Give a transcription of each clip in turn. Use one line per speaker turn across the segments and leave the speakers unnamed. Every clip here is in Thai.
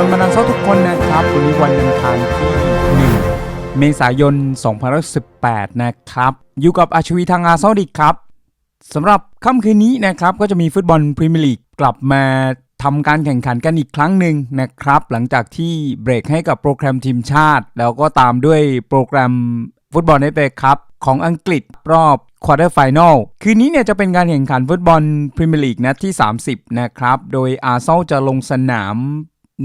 ฟังมานังเซาทุกคนนะครับ วันนี้วันอังคารที่ 1 เมษายน 2018 นะครับ อยู่กับอาชวีทางอาเซาดิกครับสำหรับค่ำคืนนี้นะครับ ก็จะมีฟุตบอลพรีเมียร์ลีกกลับมาทำการแข่งขันกันอีกครั้งหนึ่งนะครับ หลังจากที่เบรกให้กับโปรแกรมทีมชาติ แล้วก็ตามด้วยโปรแกรมฟุตบอลเอฟเอครับของอังกฤษรอบควอเตอร์ไฟนอลคืนนี้เนี่ยจะเป็นการแข่งขันฟุตบอลพรีเมียร์ลีกนัดที่ 30 นะครับ โดยอาร์เซนจะลงสนาม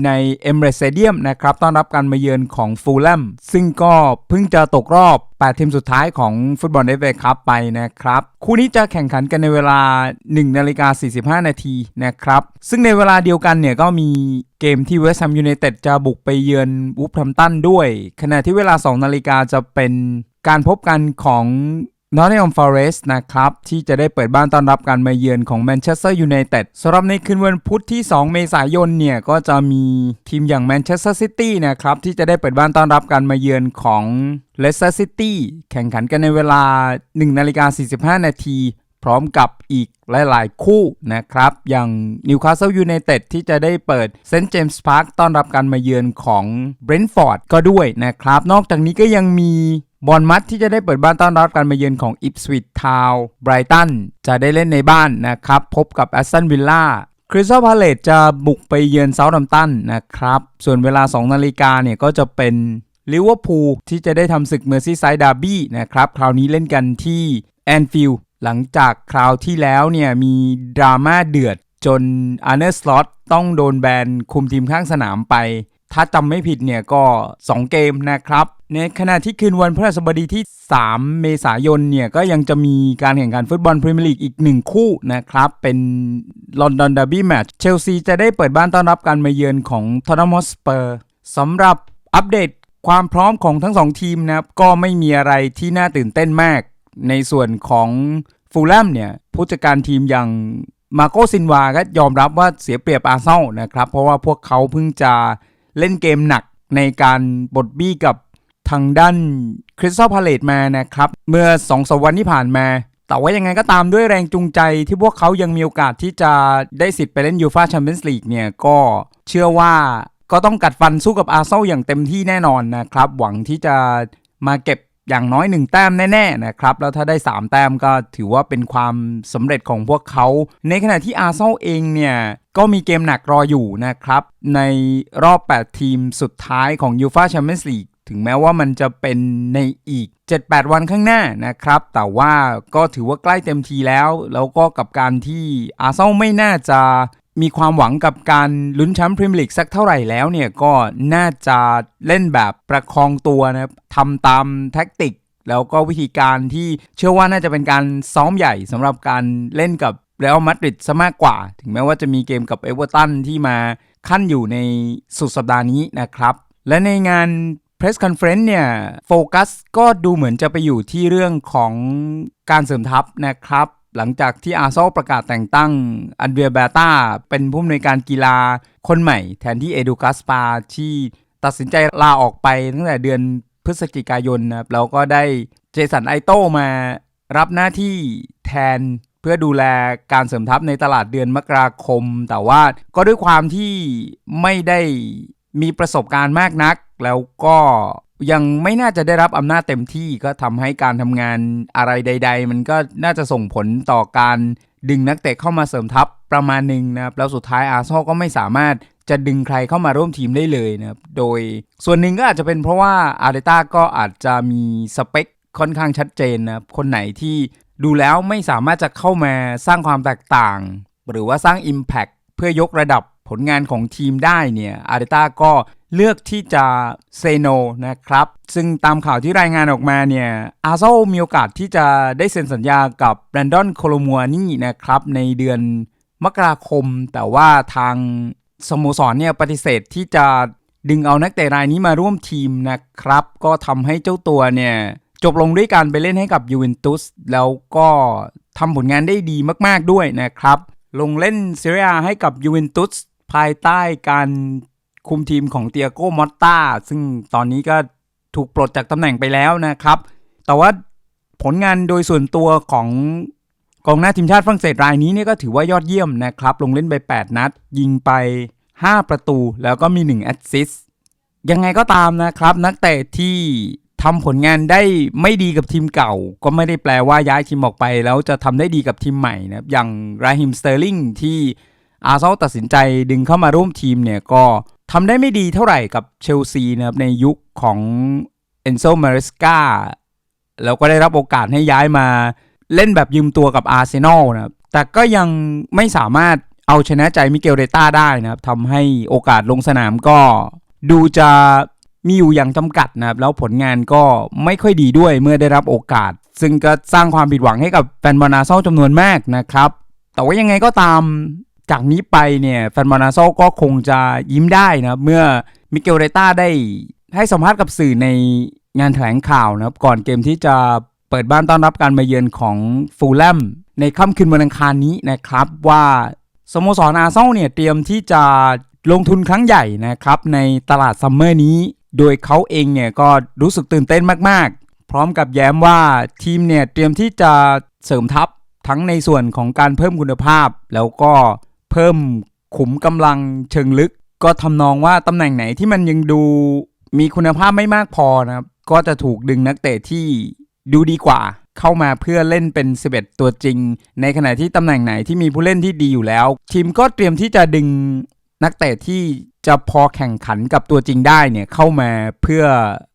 ในเอมเรสเซเดียมนะครับต้อนรับการมาเยือนของฟูลแลมซึ่งก็เพิ่งจะตกรอบ 8 ทีมสุดท้ายของฟุตบอลเอฟเอคัพไปนะครับ คู่นี้จะแข่งขันกันในเวลา 1 นาฬิกา 45 นาทีนะครับ ซึ่งในเวลาเดียวกันเนี่ยก็มีเกมที่เวสต์แฮมยูไนเต็ดจะบุกไปเยือนวูฟแฮมตันด้วย ขณะที่เวลา 2 นาฬิกาจะเป็นการพบกันของ นอตติงแฮมฟอเรสต์นะครับ ที่จะได้เปิดบ้านต้อนรับการมาเยือนของแมนเชสเตอร์ยูไนเต็ดสำหรับในคืนวันพุธที่ 2 เมษายนเนี่ย ก็จะมีทีมอย่างแมนเชสเตอร์ซิตี้นะครับ ที่จะได้เปิดบ้านต้อนรับการมาเยือนของเลสเตอร์ซิตี้แข่งขันกันในเวลา 1 นาฬิกา 45 นาที พร้อมกับอีกหลายๆ คู่นะครับ อย่างนิวคาสเซิลยูไนเต็ดที่จะได้เปิดเซนต์เจมส์พาร์คต้อนรับการมาเยือนของเบรนท์ฟอร์ดก็ด้วยนะครับ นอกจากนี้ก็ยังมี บอลมัดที่จะได้เปิดบ้านต้อนรับการมาเยือนของอิปสวิตทาวไบรตันจะได้เล่นในบ้านนะครับ พบกับแอสตันวิลล่าคริสตัลพาเลตจะบุกไปเยือนเซาท์แฮมตันนะครับ ส่วนเวลา 2 นาฬิกาเนี่ยก็จะเป็นลิเวอร์พูลที่จะได้ทำศึกเมอร์ซี่ไซด์ดาร์บี้นะครับ คราวนี้เล่นกันที่แอนฟิลด์หลังจากคราวที่แล้วเนี่ยมีดราม่าเดือดจนอาร์เนสลอตต้องโดนแบนคุมทีมข้างสนามไป ถ้าจำไม่ผิดเนี่ยก็ 2 เกมนะครับ ในขณะที่คืนวันพฤหัสบดีที่ 3 เมษายนเนี่ยก็ยังจะมีการแข่งขันฟุตบอลพรีเมียร์ลีกอีก 1 คู่นะครับ เป็นลอนดอนด e ร์บี้แมตช์เชลซีจะได้เปิดบ้านต้อนรับการมาเยือนของทอ t น n ม a สเปอร์สำหรับอัปเดตความพร้อมของทั้ง 2 ทีมนะครับ ก็ไม่มีอะไรที่น่าตื่นเต้นมาก ในส่วนของฟูลแลมเนี่ยผู้จัดการทีมอย่างมาโกซินวาก็ยอมรับว่าเสียเปรียบอาร์เซนอลนะครับ เพราะว่าพวกเขาเพิ่งจะเล่นเกมหนักในการบดบี้กับ ทางด้านคริสตัลพาเลตมานะครับ เมื่อ2องสวันที่ผ่านมา แต่ว่ายังไงก็ตามด้วยแรงจูงใจที่พวกเขายังมีโอกาสที่จะได้สิทธิ์ไปเล่นยูฟาแชมเปี้ยนส์ลีกเนี่ยก็เชื่อว่าก็ต้องกัดฟันสู้กับอาร์เซนอลอย่างเต็มที่แน่นอนนะครับ หวังที่จะมาเก็บอย่างน้อย 1 แต้มแน่ๆนะครับ แล้วถ้าได้ 3 แต้มก็ถือว่าเป็นความสำเร็จของพวกเขา ในขณะที่อาร์เซนอลเองเนี่ยก็มีเกมหนักรออยู่นะครับ ในรอบ 8 ทีมสุดท้ายของยูฟาแชมเปี้ยนส์ลีก ถึงแม้ว่ามันจะเป็นในอีก 7-8 วันข้างหน้านะครับ แต่ว่าก็ถือว่าใกล้เต็มทีแล้ว แล้วก็กับการที่อาร์เซนอลไม่น่าจะมีความหวังกับการลุ้นแชมป์พรีเมียร์ลีกสักเท่าไหร่แล้วเนี่ยก็น่าจะเล่นแบบประคองตัวนะครับทำตามแท็กติก แล้วก็วิธีการที่เชื่อว่าน่าจะเป็นการซ้อมใหญ่สำหรับการเล่นกับเรอัลมาดริดซะมากกว่า ถึงแม้ว่าจะมีเกมกับเอเวอร์ตันที่มาขั้นอยู่ในสุดสัปดาห์นี้นะครับ และในงาน Press Conference เนี่ยโฟกัสก็ดูเหมือนจะไปอยู่ที่เรื่องของการเสริมทัพนะครับ หลังจากที่อาร์ซอลประกาศแต่งตั้งอันเดรียเบต้าเป็นผู้อำนวยการกีฬาคนใหม่ แทนที่เอดูกัสปาที่ตัดสินใจลาออกไปตั้งแต่เดือนพฤศจิกายนนะครับแล้วก็ได้เจสันไอโต้มารับหน้าที่แทนเพื่อดูแลการเสริมทัพในตลาดเดือนมกราคม แต่ว่าก็ด้วยความที่ไม่ได้ มีประสบการณ์มากนัก แล้วก็ยังไม่น่าจะได้รับอำนาจเต็มที่ก็ทำให้การทำงานอะไรใด ๆ มันก็น่าจะส่งผลต่อการดึงนักเตะเข้ามาเสริมทัพประมาณหนึ่งนะครับแล้วสุดท้ายอาร์ซอก็ไม่สามารถจะดึงใครเข้ามาร่วมทีมได้เลยนะครับโดยส่วนหนึ่งก็อาจจะเป็นเพราะว่าอาร์เตต้าก็อาจจะมีสเปคค่อนข้างชัดเจนนะครับคนไหนที่ดูแล้วไม่สามารถจะเข้ามาสร้างความแตกต่าง หรือว่าสร้าง Impact เพื่อยกระดับ ผลงานของทีมได้เนี่ยอาร์เตต้าก็เลือกที่จะเซโนนะครับ ซึ่งตามข่าวที่รายงานออกมาเนี่ยอาร์เซนอลมีโอกาสที่จะได้เซ็นสัญญากับแบรนดอนโคโลมัวนี่นะครับ ในเดือนมกราคม แต่ว่าทางสโมสรเนี่ยปฏิเสธที่จะดึงเอานักเตะรายนี้มาร่วมทีมนะครับ ก็ทำให้เจ้าตัวเนี่ยจบลงด้วยการไปเล่นให้กับยูเวนตุสแล้วก็ทำผลงานได้ดีมาก ๆด้วยนะครับ ลงเล่นเซเรียให้กับยูเวนตุส ภายใต้การคุมทีมของเตียโก้มอตตาซึ่งตอนนี้ก็ถูกปลดจากตำแหน่งไปแล้วนะครับ แต่ว่าผลงานโดยส่วนตัวของกองหน้าทีมชาติฝรั่งเศสรายนี้เนี่ยก็ถือว่ายอดเยี่ยมนะครับ ลงเล่นไป 8 นัด ยิงไป 5 ประตูแล้วก็มี 1 แอสซิสต์ยังไงก็ตามนะครับ นักเตะที่ทำผลงานได้ไม่ดีกับทีมเก่า ก็ไม่ได้แปลว่าย้ายทีมออกไป แล้วจะทำได้ดีกับทีมใหม่นะอย่างราฮิมสเตอร์ลิงที่ อาร์เซนอลตัดสินใจดึงเข้ามาร่วมทีมเนี่ยก็ทำได้ไม่ดีเท่าไหร่กับเชลซีนะครับในยุคของเอนโซมาริสกาแล้วก็ได้รับโอกาสให้ย้ายมาเล่นแบบยืมตัวกับอาร์เซนอลนะครับแต่ก็ยังไม่สามารถเอาชนะใจมิเกลเรต้าได้นะครับทำให้โอกาสลงสนามก็ดูจะมีอยู่อย่างจำกัดนะครับ แล้วผลงานก็ไม่ค่อยดีด้วยเมื่อได้รับโอกาส ซึ่งก็สร้างความผิดหวังให้กับแฟนบอลอาร์เซนอลจำนวนมากนะครับ แต่ว่ายังไงก็ตาม จากนี้ไปเนี่ยแฟนบอลอาร์เซก็คงจะยิ้มได้นะครับเมื่อมิเกลเรต้าได้ให้สัมภาษณ์กับสื่อในงานแถลงข่าวนะครับก่อนเกมที่จะเปิดบ้านต้อนรับการมาเยือนของฟูลแลมในค่ำคืนวันอังคารนี้นะครับว่าสโมสรอาร์เซนอลเนี่ยเตรียมที่จะลงทุนครั้งใหญ่นะครับในตลาดซัมเมอร์นี้ โดยเขาเองเนี่ยก็รู้สึกตื่นเต้นมากๆ พร้อมกับแย้มว่าทีมเนี่ยเตรียมที่จะเสริมทัพทั้งในส่วนของการเพิ่มคุณภาพ แล้วก็ เพิ่มขุมกำลังเชิงลึก ก็ทำนองว่าตำแหน่งไหนที่มันยังดูมีคุณภาพไม่มากพอนะครับ ก็จะถูกดึงนักเตะที่ดูดีกว่าเข้ามาเพื่อเล่นเป็น 11 ตัวจริง ในขณะที่ตำแหน่งไหนที่มีผู้เล่นที่ดีอยู่แล้ว ทีมก็เตรียมที่จะดึงนักเตะที่จะพอแข่งขันกับตัวจริงได้เนี่ยเข้ามาเพื่อ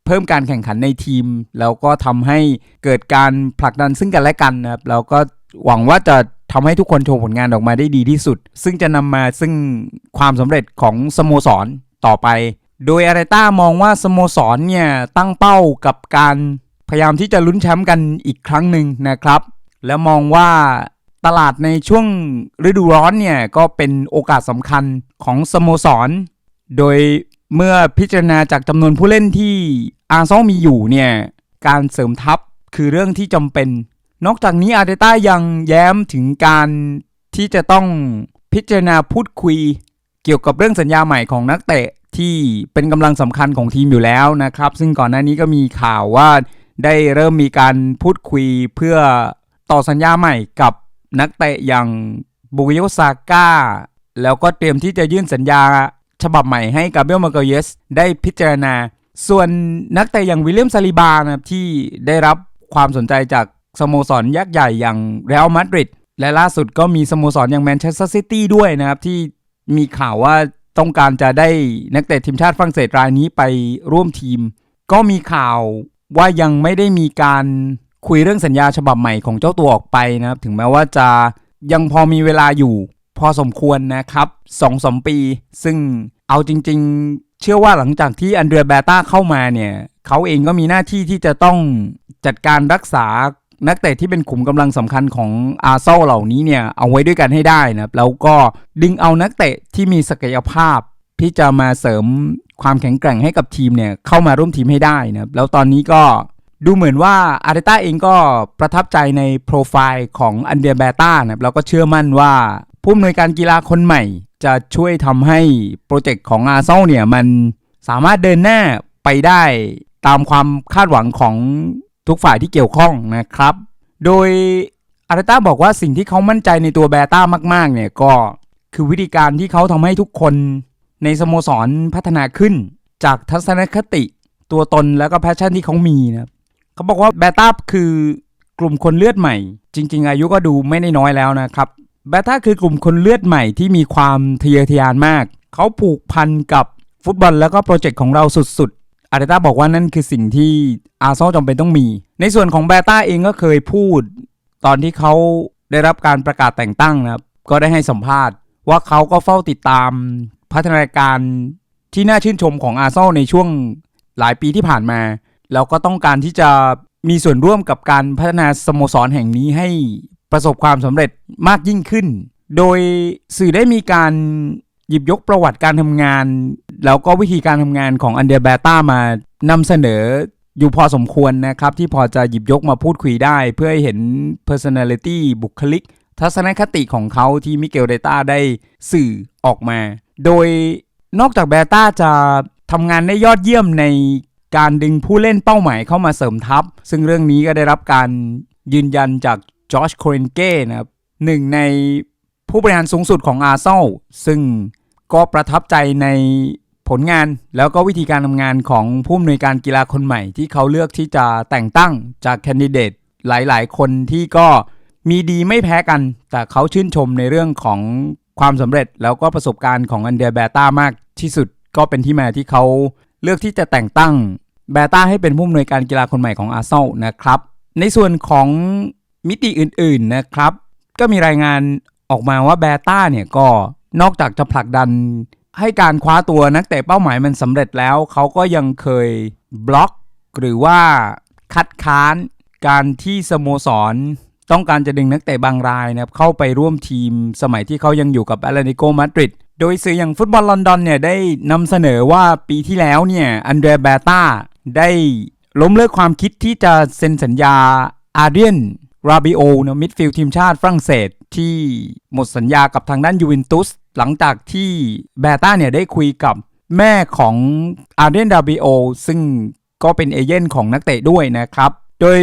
เพิ่มการแข่งขันในทีม แล้วก็ทำให้เกิดการผลักดันซึ่งกันและกันนะครับแล้วก็ หวังว่าจะทำให้ทุกคนโชว์ผลงานออกมาได้ดีที่สุด ซึ่งจะนำมาซึ่งความสำเร็จของสโมสรต่อไป โดยอาราต้ามองว่าสโมสรเนี่ยตั้งเป้ากับการพยายามที่จะลุ้นแชมป์กันอีกครั้งหนึ่งนะครับ และมองว่าตลาดในช่วงฤดูร้อนเนี่ยก็เป็นโอกาสสำคัญของสโมสร โดยเมื่อพิจารณาจากจำนวนผู้เล่นที่อาร์ซอลมีอยู่เนี่ยการเสริมทัพคือเรื่องที่จำเป็น นอกจากนี้อาร์เตต้ายังแย้มถึงการที่จะต้องพิจารณาพูดคุย เกี่ยวกับเรื่องสัญญาใหม่ของนักเตะที่เป็นกำลังสำคัญของทีมอยู่แล้วนะครับ ซึ่งก่อนหน้านี้ก็มีข่าวว่าได้เริ่มมีการพูดคุยเพื่อต่อสัญญาใหม่กับนักเตะอย่างบุกโยซาก้าแล้วก็เตรียมที่จะยื่นสัญญาฉบับใหม่ให้กับเบลมาเกเยสได้พิจารณา ส่วนนักเตะอย่างวิลเลียมซาลิบานะที่ได้รับความสนใจจาก สโมสรยักษ์ใหญ่อย่างเรอัลมาดริดและล่าสุดก็มีสโมสรอย่างแมนเชสเตอร์ซิตี้ด้วยนะครับ ที่มีข่าวว่าต้องการจะได้นักเตะทีมชาติฝรั่งเศสรายนี้ไปร่วมทีม ก็มีข่าวว่ายังไม่ได้มีการคุยเรื่องสัญญาฉบับใหม่ของเจ้าตัวออกไปนะครับ ถึงแม้ว่าจะยังพอมีเวลาอยู่พอสมควรนะครับสองสมปี ซึ่งเอาจริง ๆ เชื่อว่าหลังจากที่อันเดรียแบต้าเข้ามาเนี่ย เขาเองก็มีหน้าที่ที่จะต้องจัดการรักษา นักเตะที่เป็นขุมกำลังสำคัญของอาร์เซนเหล่านี้เนี่ยเอาไว้ด้วยกันให้ได้นะครับแล้วก็ดึงเอานักเตะที่มีศักยภาพที่จะมาเสริมความแข็งแกร่งให้กับทีมเนี่ยเข้ามาร่วมทีมให้ได้นะครับแล้วตอนนี้ก็ดูเหมือนว่าอาร์เตต้าเองก็ประทับใจในโปรไฟล์ของอันเดียแบต้านะครับแล้วก็เชื่อมั่นว่าผู้อำนวยการกีฬาคนใหม่ จะช่วยทำให้โปรเจกต์ของอาร์เซนเนี่ยมันสามารถเดินหน้าไปได้ตามความคาดหวังของ ทุกฝ่ายที่เกี่ยวข้องนะครับ โดยอาร์เตต้าบอกว่าสิ่งที่เขามั่นใจในตัวแบต้ามาก ๆ เนี่ยก็คือวิธีการที่เขาทำให้ทุกคนในสโมสรพัฒนาขึ้น จากทัศนคติตัวตนแล้วก็แพชชั่นที่เขามีนะเขาบอกว่าแบต้าคือกลุ่มคนเลือดใหม่ จริง ๆ อายุก็ดูไม่ได้น้อยแล้วนะครับแบต้าคือกลุ่มคนเลือดใหม่ที่มีความทะเยอทะยานมาก เขาผูกพันกับฟุตบอลแล้วก็โปรเจกต์ของเราสุดๆ อาร์เตต้าบอกว่านั่นคือสิ่งที่อาร์เซนอลจำเป็นต้องมี ในส่วนของแบต้าเองก็เคยพูด ตอนที่เขาได้รับการประกาศแต่งตั้งนะครับ ก็ได้ให้สัมภาษณ์ ว่าเขาก็เฝ้าติดตามพัฒนาการที่น่าชื่นชมของอาร์เซนอลในช่วงหลายปีที่ผ่านมา แล้วก็ต้องการที่จะมีส่วนร่วมกับการพัฒนาสโมสรแห่งนี้ให้ประสบความสำเร็จมากยิ่งขึ้น โดยสื่อได้มีการ หยิบยกประวัติการทำงาน แล้วก็วิธีการทำงานของอันเดอร์แบต้ามานำเสนออยู่พอสมควรนะครับ ที่พอจะหยิบยกมาพูดคุยได้ เพื่อให้เห็น personality บุคลิก ทัศนคติของเขาที่มิเกลเดต้าได้สื่อออกมา โดยนอกจากเบต้าจะทำงานได้ยอดเยี่ยมในการดึงผู้เล่นเป้าหมายเข้ามาเสริมทัพ ซึ่งเรื่องนี้ก็ได้รับการยืนยันจากจอร์จโคเรนเก้นะครับหนึ่งในผู้บริหารสูงสุดของอาร์เซนอลซึ่ง ก็ประทับใจในผลงานแล้วก็วิธีการทำงานของผู้อำนวยการกีฬาคนใหม่ ที่เขาเลือกที่จะแต่งตั้งจากแคนดิเดตหลาย ๆ คนที่ก็มีดีไม่แพ้กัน แต่เขาชื่นชมในเรื่องของความสำเร็จ แล้วก็ประสบการณ์ของอันเดรเบต้ามากที่สุด ก็เป็นที่มาที่เขาเลือกที่จะแต่งตั้งเบต้าให้เป็นผู้อำนวยการกีฬาคนใหม่ของอาร์เซนอลนะครับ ในส่วนของมิติอื่น ๆ นะครับ ก็มีรายงานออกมาว่าเบต้าเนี่ยก็ นอกจากจะผลักดันให้การคว้าตัวนักเตะเป้าหมายมันสำเร็จแล้ว เขาก็ยังเคยบล็อกหรือว่าคัดค้านการที่สโมสร ต้องการจะดึงนักเตะบางรายนะครับเข้าไปร่วมทีมสมัยที่เขายังอยู่กับแอตเลติโกมาดริดโดยสื่ออย่างฟุตบอลลอนดอนเนี่ยได้นำเสนอว่าปีที่แล้วเนี่ยอันเดรเบต้าได้ล้มเลิกความคิดที่จะเซ็นสัญญาอาเดียน ราบิโอนะมิดฟิลด์ทีมชาติฝรั่งเศสที่หมดสัญญากับทางด้านยูเวนตุสหลังจากที่เบต้าเนี่ยได้คุยกับแม่ของอาร์เดนราบิโอซึ่งก็เป็นเอเย่นของนักเตะด้วยนะครับ โดย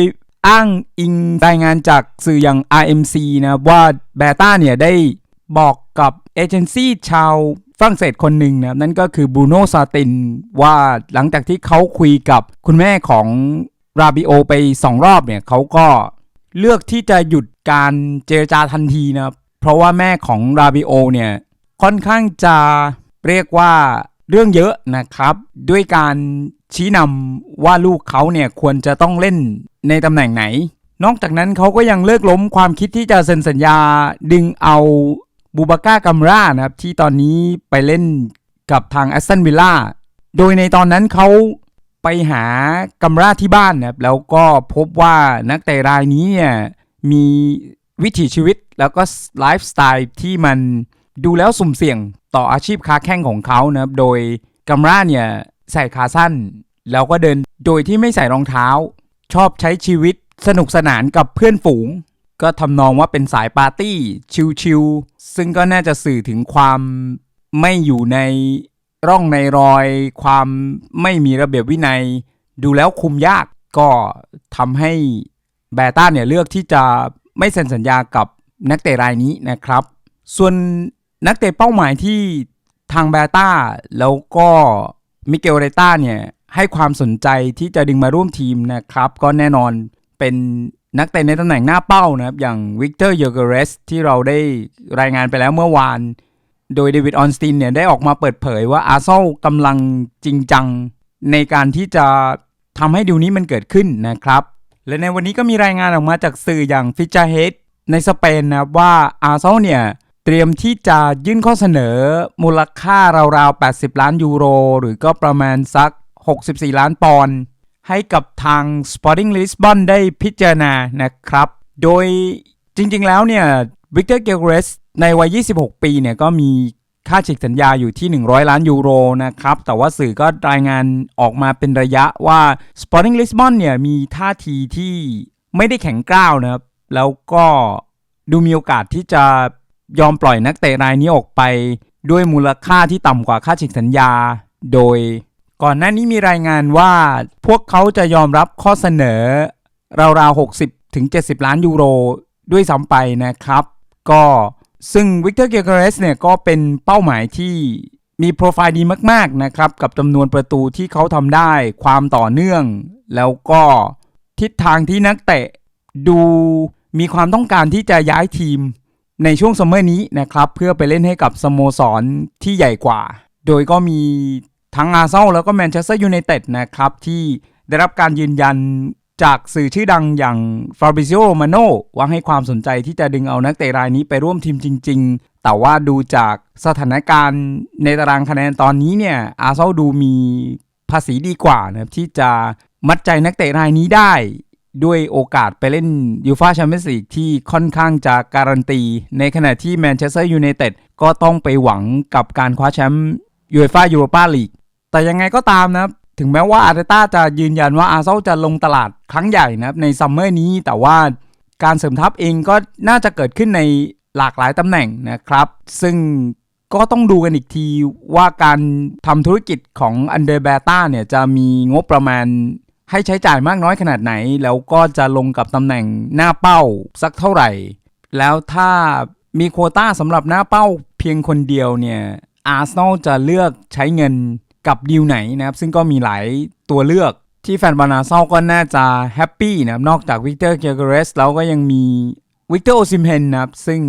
อ้างอิงรายงานจากสื่ออย่าง RMC นะว่าเบต้าเนี่ยได้บอกกับเอเจนซี่ชาวฝรั่งเศสคนหนึ่งนะนั่นก็คือบูโนซาตินว่าหลังจากที่เขาคุยกับคุณแม่ของราบิโอไปสองรอบเนี่ยเขาก็ เลือกที่จะหยุดการเจรจาทันทีนะครับ เพราะว่าแม่ของราบิโอเนี่ยค่อนข้างจะเรียกว่าเรื่องเยอะนะครับ ด้วยการชี้นำว่าลูกเขาเนี่ยควรจะต้องเล่นในตำแหน่งไหน นอกจากนั้นเขาก็ยังเลิกล้มความคิดที่จะเซ็นสัญญาดึงเอาบูบาก้ากัมรานะครับที่ตอนนี้ไปเล่นกับทางแอสตันวิลล่าโดยในตอนนั้นเขา ไปหากัมราที่บ้านนะครับแล้วก็พบว่านักเตะรายนี้เนี่ยมีวิถีชีวิตแล้วก็ไลฟ์สไตล์ที่มันดูแล้วสุ่มเสี่ยงต่ออาชีพค้าแข่งของเขานะครับ โดยกัมราเนี่ยใส่ขาสั้น แล้วก็เดินโดยที่ไม่ใส่รองเท้า ชอบใช้ชีวิตสนุกสนานกับเพื่อนฝูง ก็ทำนองว่าเป็นสายปาร์ตี้ชิลๆซึ่งก็น่าจะสื่อถึงความไม่อยู่ใน ร่องในรอยความไม่มีระเบียบวินัย ดูแล้วคุมยากก็ทำให้แบต้าเนี่ยเลือกที่จะไม่เซ็นสัญญากับนักเตะรายนี้นะครับ ส่วนนักเตะเป้าหมายที่ทางแบต้าแล้วก็มิเกลเรต้าเนี่ยให้ความสนใจที่จะดึงมาร่วมทีมนะครับ ก็แน่นอนเป็นนักเตะในตำแหน่งหน้าเป้านะครับ อย่างวิกเตอร์เยเกเรสที่เราได้รายงานไปแล้วเมื่อวาน โดยเดวิดออนสตินเนี่ยได้ออกมาเปิดเผยว่าอาร์เซนอลกำลังจริงจัง ในการที่จะทำให้ดิวนี้มันเกิดขึ้นนะครับ และในวันนี้ก็มีรายงานออกมาจากสื่ออย่างฟิชเฮดในสเปนนะว่าอาร์เซนอลเนี่ยเตรียมที่จะยื่นข้อเสนอมูลค่าราวๆ 80 ล้านยูโร หรือก็ประมาณสัก 64 ล้านปอนด์ให้กับทาง Sporting Lisbon ได้พิจารณานะครับ โดยจริงๆแล้วเนี่ย วิกเตอร์เกลเรสในวัย 26 ปีเนี่ยก็มีค่าฉีกสัญญาอยู่ที่ 100 ล้านยูโรนะครับ แต่ว่าสื่อก็รายงานออกมาเป็นระยะว่า Sporting Lisbon เนี่ยมีท่าทีที่ไม่ได้แข็งกร้าวนะครับ แล้วก็ดูมีโอกาสที่จะยอมปล่อยนักเตะรายนี้ออกไป ด้วยมูลค่าที่ต่ำกว่าค่าฉีกสัญญา โดยก่อนหน้านี้มีรายงานว่าพวกเขาจะยอมรับข้อเสนอราวๆ 60 ถึง 70 ล้านยูโรด้วยซ้ำไปนะครับ ก็ซึ่งวิกเตอร์เกเกเรสเนี่ยก็เป็นเป้าหมายที่มีโปรไฟล์ดีมาก ๆ นะครับ กับจำนวนประตูที่เขาทำได้ความต่อเนื่อง แล้วก็ทิศทางที่นักเตะดูมีความต้องการที่จะย้ายทีมในช่วงซัมเมอร์นี้นะครับ เพื่อไปเล่นให้กับสโมสรที่ใหญ่กว่า โดยก็มีทั้งอาร์เซนอลแล้วก็แมนเชสเตอร์ยูไนเต็ดนะครับ ที่ได้รับการยืนยัน จากสื่อชื่อดังอย่างฟาบริซิโอโรมาโนว่าให้ความสนใจที่จะดึงเอานักเตะรายนี้ไปร่วมทีมจริง ๆ แต่ว่าดูจากสถานการณ์ในตารางคะแนนตอนนี้เนี่ยอาร์เซนอลดูมีภาษีดีกว่านะครับที่จะมัดใจนักเตะรายนี้ได้ด้วยโอกาสไปเล่นยูฟาแชมเปี้ยนส์ลีกที่ค่อนข้างจะการันตี ในขณะที่แมนเชสเตอร์ยูไนเต็ดก็ต้องไปหวังกับการคว้าแชมป์ยูเอฟ่ายูโรปาลีกแต่ยังไงก็ตามนะครับ ถึงแม้ว่าอาร์เตต้าจะยืนยันว่าอาร์เซนอลจะลงตลาดครั้งใหญ่นะครับในซัมเมอร์นี้ แต่ว่าการเสริมทัพเองก็น่าจะเกิดขึ้นในหลากหลายตำแหน่งนะครับ ซึ่งก็ต้องดูกันอีกทีว่าการทำธุรกิจของอันเดอร์เบต้าเนี่ยจะมีงบประมาณให้ใช้จ่ายมากน้อยขนาดไหน แล้วก็จะลงกับตำแหน่งหน้าเป้าสักเท่าไหร่ แล้วถ้ามีโควต้าสำหรับหน้าเป้าเพียงคนเดียวเนี่ยอาร์เซนอลจะเลือกใช้เงิน กับดีลไหนนะครับซึ่งก็มีหลายตัวเลือกที่แฟนบอลอาร์เซนอลก็น่าจะแฮปปี้นะครับนอกจากวิกเตอร์เกียร์เรสแล้วก็ยังมีวิกเตอร์โอซิมเฮนนะครับซึ่ง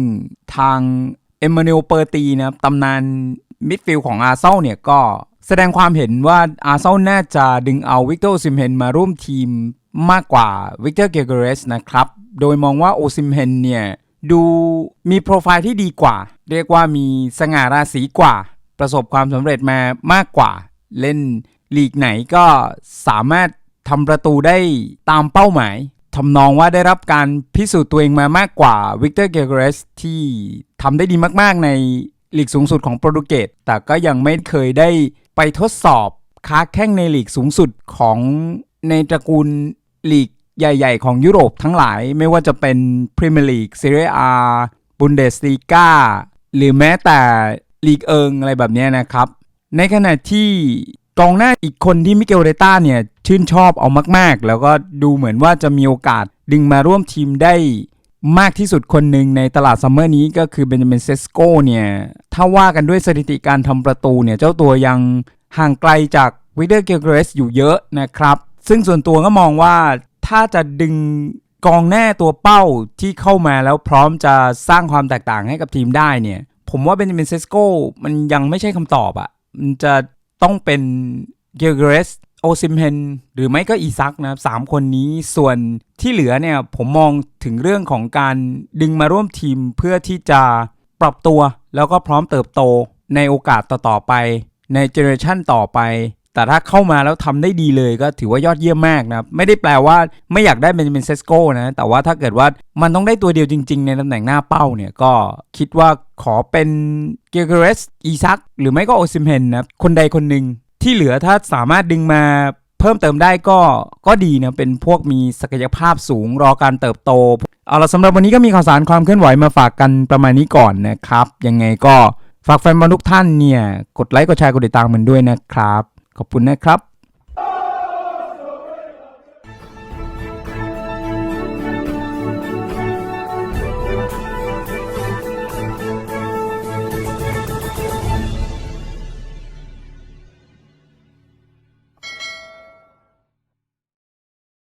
ทางเอมมานูเอลเปอร์ตีนะครับตำนานมิดฟิลด์ของอาร์เซอลเนี่ยก็แสดงความเห็นว่าอาร์เซนอลน่าจะดึงเอาวิกเตอร์โอซิมเฮนมาร่วมทีมมากกว่าวิกเตอร์เกียร์เรสนะครับโดยมองว่าโอซิมเฮนเนี่ยดูมีโปรไฟล์ที่ดีกว่า เรียกว่ามีสง่าราศีกว่า ประสบความสำเร็จมามากกว่า เล่นลีกไหนก็สามารถทำประตูได้ตามเป้าหมายทำนองว่าได้รับการพิสูจน์ตัวเองมามากกว่าวิกเตอร์เกเกเรสที่ทำได้ดีมาก ๆ ในลีกสูงสุดของโปรตุเกสแต่ก็ยังไม่เคยได้ไปทดสอบค้าแข้งในลีกสูงสุดของในตระกูลลีกใหญ่ ๆ ของยุโรปทั้งหลายไม่ว่าจะเป็นพรีเมียร์ลีกซีเรียอาบุนเดสลีกาหรือแม้แต่ลีกเอิงอะไรแบบนี้นะครับ ในขณะที่กองหน้าอีกคนที่มิเกลเดต้าเนี่ยชื่นชอบเอามากๆ แล้วก็ดูเหมือนว่าจะมีโอกาสดึงมาร่วมทีมได้มากที่สุดคนหนึ่งในตลาดซัมเมอร์นี้ก็คือเบนจามินเซสโกเนี่ยถ้าว่ากันด้วยสถิติการทำประตูเนี่ยเจ้าตัวยังห่างไกลจากวิเดอร์เกลเกรสอยู่เยอะนะครับ ซึ่งส่วนตัวก็มองว่าถ้าจะดึงกองหน้าตัวเป้าที่เข้ามาแล้วพร้อมจะสร้างความแตกต่างให้กับทีมได้เนี่ย ผมว่าเบนจามินเซสโกมันยังไม่ใช่คำตอบอะ จะต้องเป็นเกลเกรสโอซิมเฮนหรือไม่ก็อีซักนะครับสามคนนี้ส่วนที่เหลือเนี่ยผมมองถึงเรื่องของการดึงมาร่วมทีมเพื่อที่จะปรับตัว แล้วก็พร้อมเติบโตในโอกาสต่อๆไป ในเจเนอเรชันต่อไป แต่ถ้าเข้ามาแล้วทำได้ดีเลยก็ถือว่ายอดเยี่ยมมากนะครับไม่ได้แปลว่าไม่อยากได้เบนจามินเซสโกนะแต่ว่าถ้าเกิดว่ามันต้องได้ตัวเดียวจริง ๆ ในตำแหน่งหน้าเป้าเนี่ยก็คิดว่าขอเป็นเกเกเรสอีซักหรือไม่ก็โอซิมเฮนนะครับคนใดคนหนึ่งที่เหลือถ้าสามารถดึงมาเพิ่มเติมได้ก็ก็ดีนะเป็นพวกมีศักยภาพสูงรอการเติบโตเอาละสำหรับวันนี้ก็มีข่าวสารความเคลื่อนไหวมาฝากกันประมาณนี้ก่อนนะครับ ยังไงก็ฝากแฟนบอลทุกท่านเนี่ย กดไลค์กดแชร์กดติดตามมันด้วยนะครับ ขอบคุณนะครับ